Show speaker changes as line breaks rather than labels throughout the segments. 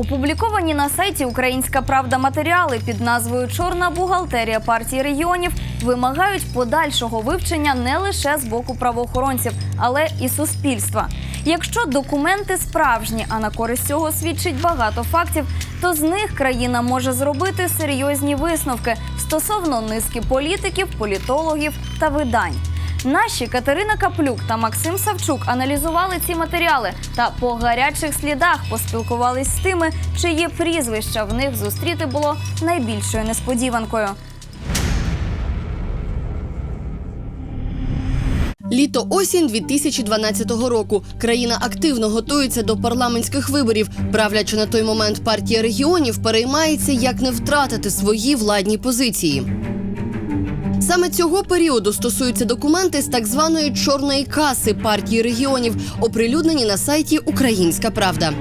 Опубліковані на сайті Українська Правда матеріали під назвою Чорна бухгалтерія партії регіонів вимагають подальшого вивчення не лише з боку правоохоронців, але і суспільства. Якщо документи справжні, а на користь цього свідчить багато фактів, то з них країна може зробити серйозні висновки стосовно низки політиків, політологів та видань. Наші Катерина Каплюк та Максим Савчук аналізували ці матеріали та по гарячих слідах поспілкувались з тими, чиї прізвища в них зустріти було найбільшою несподіванкою.
Літо осінь 2012 року. Країна активно готується до парламентських виборів. Правляча на той момент партія регіонів переймається, як не втратити свої владні позиції. Саме цього періоду стосуються документи з так званої чорної каси партії регіонів, оприлюднені на сайті Українська Правда.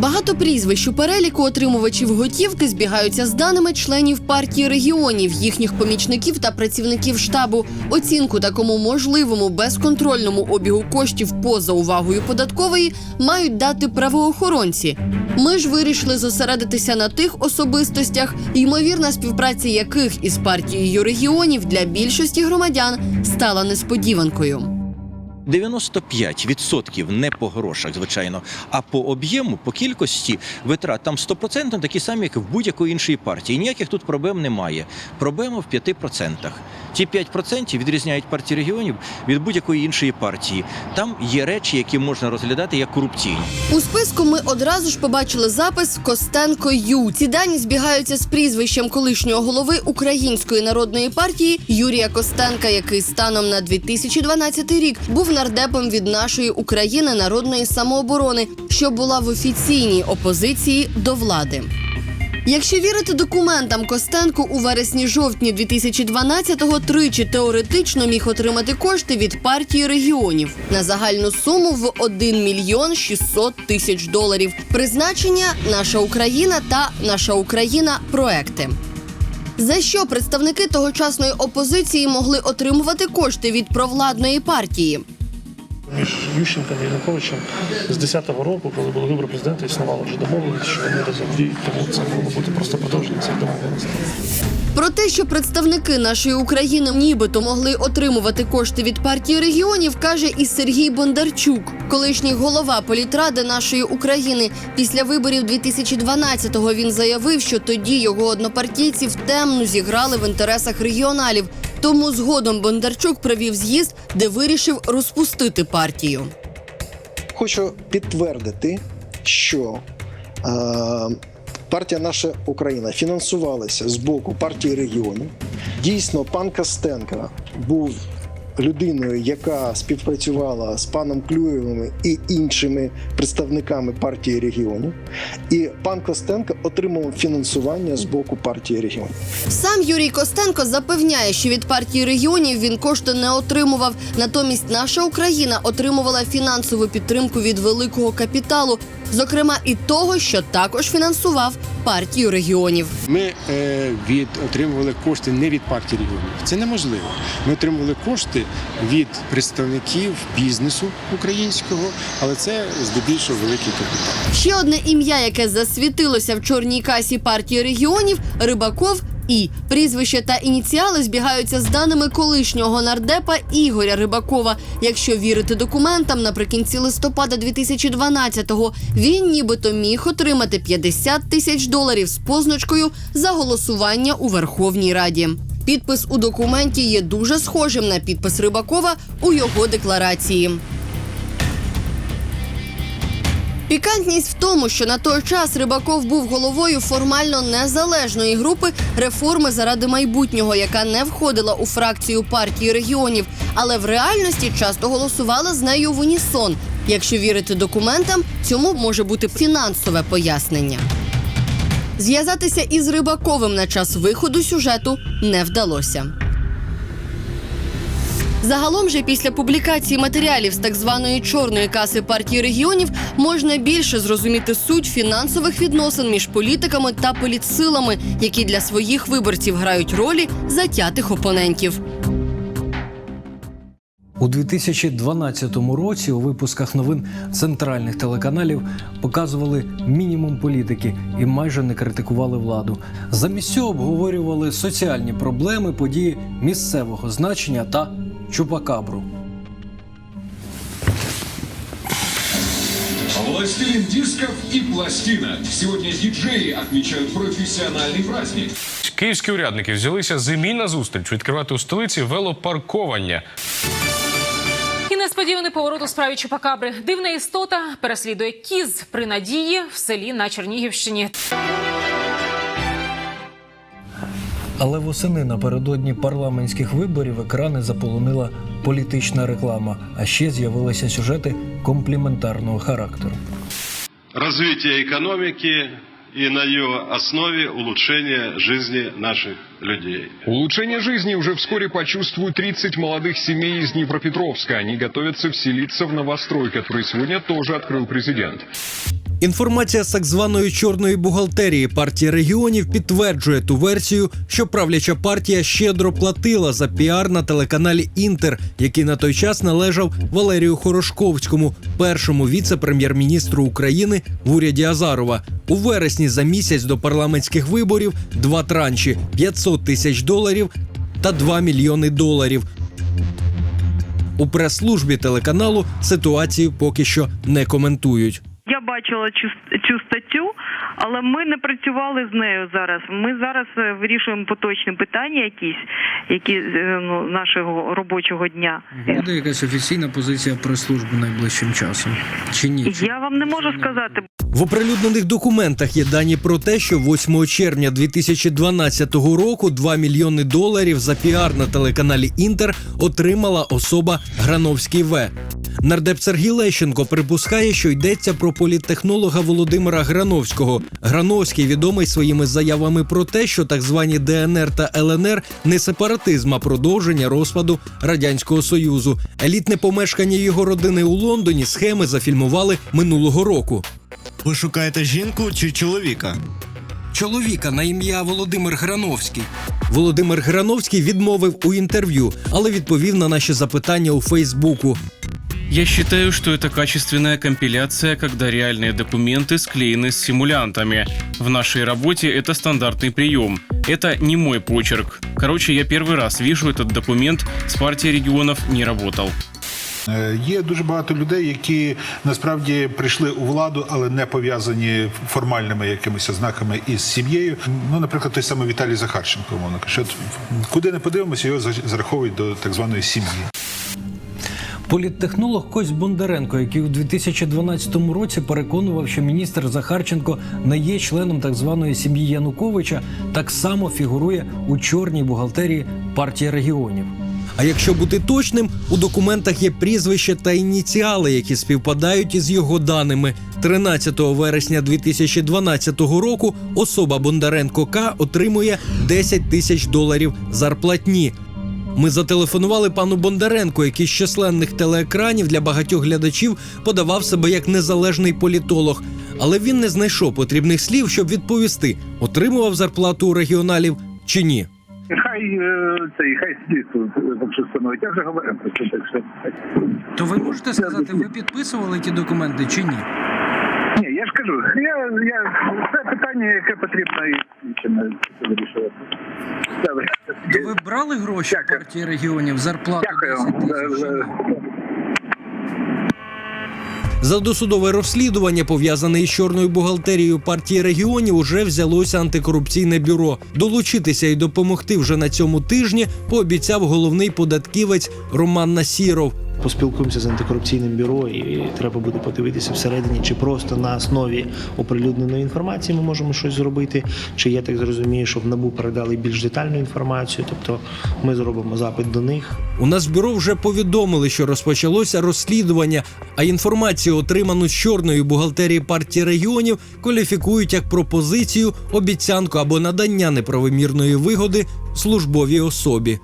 Багато прізвищ у переліку отримувачів готівки збігаються з даними членів партії регіонів, їхніх помічників та працівників штабу. Оцінку такому можливому безконтрольному обігу коштів поза увагою податкової мають дати правоохоронці. Ми ж вирішили зосередитися на тих особистостях, ймовірна співпраця яких із партією регіонів для більшості громадян стала несподіванкою.
95% не по грошах, звичайно, а по об'єму, по кількості витрат там 100% такі самі, як в будь-якої іншої партії. Ніяких тут проблем немає. Проблема в 5%. Ті 5% відрізняють партії регіонів від будь-якої іншої партії. Там є речі, які можна розглядати як корупційні.
У списку ми одразу ж побачили запис Костенко Ю. Ці дані збігаються з прізвищем колишнього голови Української народної партії Юрія Костенка, який станом на 2012 рік був нардепом від нашої України народної самооборони, що була в офіційній опозиції до влади. Якщо вірити документам, Костенко у вересні-жовтні 2012-го тричі теоретично міг отримати кошти від партії регіонів на загальну суму в 1 мільйон 600 тисяч доларів. Призначення наша Україна та наша Україна проекти. За що представники тогочасної опозиції могли отримувати кошти від провладної партії?
Між Ющенком і Януковичем з 10-го року, коли були вибори президента, існувала вже домовленість, що вони разом діють, тому це могло бути просто продовження цих домовленостей.
Про те, що представники нашої України нібито могли отримувати кошти від партії регіонів, каже і Сергій Бондарчук, колишній голова політради нашої України. Після виборів 2012-го він заявив, що тоді його однопартійці в темну зіграли в інтересах регіоналів. Тому згодом Бондарчук провів з'їзд, де вирішив розпустити партію.
Хочу підтвердити, що е, партія Наша Україна фінансувалася з боку партії регіонів. Дійсно, пан Костенко був людиною, яка співпрацювала з паном Клюєвим і іншими представниками партії регіонів. І пан Костенко отримував фінансування з боку партії регіонів.
Сам Юрій Костенко запевняє, що від партії регіонів він кошти не отримував. Натомість наша Україна отримувала фінансову підтримку від великого капіталу, зокрема і того, що також фінансував партію регіонів.
Ми е, від отримували кошти не від партії регіонів. Це неможливо. Ми отримували кошти від представників бізнесу українського, але це здебільшого великий капітал.
Ще одне ім'я, яке засвітилося в чорній касі партії регіонів Рибаков. І прізвище та ініціали збігаються з даними колишнього нардепа Ігоря Рибакова. Якщо вірити документам, наприкінці листопада 2012-го він нібито міг отримати 50 тисяч доларів з позначкою за голосування у Верховній Раді. Підпис у документі є дуже схожим на підпис Рибакова у його декларації. Пікантність в тому, що на той час Рибаков був головою формально незалежної групи реформи заради майбутнього, яка не входила у фракцію партії регіонів, але в реальності часто голосувала з нею в унісон. Якщо вірити документам, цьому може бути фінансове пояснення. Зв'язатися із Рибаковим на час виходу сюжету не вдалося. Загалом же після публікації матеріалів з так званої чорної каси партії регіонів можна більше зрозуміти суть фінансових відносин між політиками та політсилами, які для своїх виборців грають ролі затятих опонентів.
У 2012 році у випусках новин центральних телеканалів показували мінімум політики і майже не критикували владу. Замість цього обговорювали соціальні проблеми, події місцевого значення та чупакабру.
Властелин дисков и пластинок. Сегодня диджеи отмечают профессиональный праздник.
Київські урядники взялися зимі на зустріч відкривати у столиці велопарковання.
І несподіваний поворот у справі Чупакабри. Дивна істота переслідує кіз при надії в селі на Чернігівщині.
Але восени напередодні парламентських виборів екрани заполонила політична реклама, а ще з'явилися сюжети компліментарного характеру.
развития экономики и на ее основе улучшение жизни наших людей.
Улучшение жизни уже вскоре почувствуют 30 молодых семей из Днепропетровска. Они готовятся вселиться в новострой, который сегодня тоже открыл президент.
Інформація з так званої чорної бухгалтерії партії регіонів підтверджує ту версію, що правляча партія щедро платила за піар на телеканалі Інтер, який на той час належав Валерію Хорошковському, першому віце-прем'єр-міністру України в уряді Азарова. У вересні за місяць до парламентських виборів два транші 500 тисяч доларів та 2 мільйони доларів. У прес-службі телеканалу ситуацію поки що не коментують.
Я бачила цю, цю статтю, але ми не працювали з нею зараз. Ми зараз е, вирішуємо поточні питання, якісь, які е, ну, нашого робочого дня.
Буде якась офіційна позиція прес-служби найближчим часом? Чи ні?
Я вам не можу сказати,
В оприлюднених документах є дані про те, що 8 червня 2012 року 2 мільйони доларів за піар на телеканалі Інтер отримала особа Грановський В. Нардеп Сергій Лещенко припускає, що йдеться про політтехнолога Володимира Грановського. Грановський відомий своїми заявами про те, що так звані ДНР та ЛНР не сепаратизм, а продовження розпаду радянського союзу. Елітне помешкання його родини у Лондоні схеми зафільмували минулого року.
Ви шукаєте жінку чи чоловіка?
Чоловіка на ім'я Володимир Грановський. Володимир Грановський відмовив у інтерв'ю, але відповів на наші запитання у Фейсбуку.
Я считаю, что это качественная компиляция, когда реальные документы склеены с симулянтами. В нашей работе это стандартный прием. Это не мой почерк. Короче, я первый раз вижу этот документ, с партией регионов не работал.
Е, Є дуже багато людей, які насправді прийшли у владу, але не пов'язані формальними якимись ознаками із сім'єю. Ну, наприклад, той самий Віталій Захарченко, умовно кажучи, От куди не подивимося, його за- зараховують до так званої сім'ї.
Політтехнолог Кость Бондаренко, який у 2012 році переконував, що міністр Захарченко не є членом так званої сім'ї Януковича, так само фігурує у чорній бухгалтерії партії регіонів. А якщо бути точним, у документах є прізвище та ініціали, які співпадають із його даними. 13 вересня 2012 року особа Бондаренко К отримує 10 тисяч доларів зарплатні. Ми зателефонували пану Бондаренко, який з численних телеекранів для багатьох глядачів подавав себе як незалежний політолог. Але він не знайшов потрібних слів, щоб відповісти, отримував зарплату у регіоналів чи ні.
Хай е, цей хай слідство встановить. Я вже говорив про це. Так що
То ви можете сказати, ви підписували ті документи чи ні?
ні, я ж кажу, я, я це питання, яке потрібно і чим вирішувати. Добре.
Ви брали гроші в партії регіонів, зарплату 10 тисяч? За досудове розслідування, пов'язане із чорною бухгалтерією партії регіонів, уже взялося антикорупційне бюро. Долучитися і допомогти вже на цьому тижні пообіцяв головний податківець Роман Насіров.
Поспілкуємося з антикорупційним бюро, і треба буде подивитися всередині, чи просто на основі оприлюдненої інформації ми можемо щось зробити, чи я так зрозумію, щоб набу передали більш детальну інформацію. Тобто ми зробимо запит до них.
У нас в бюро вже повідомили, що розпочалося розслідування, а інформацію, отриману з чорної бухгалтерії партії регіонів, кваліфікують як пропозицію, обіцянку або надання неправомірної вигоди службовій особі.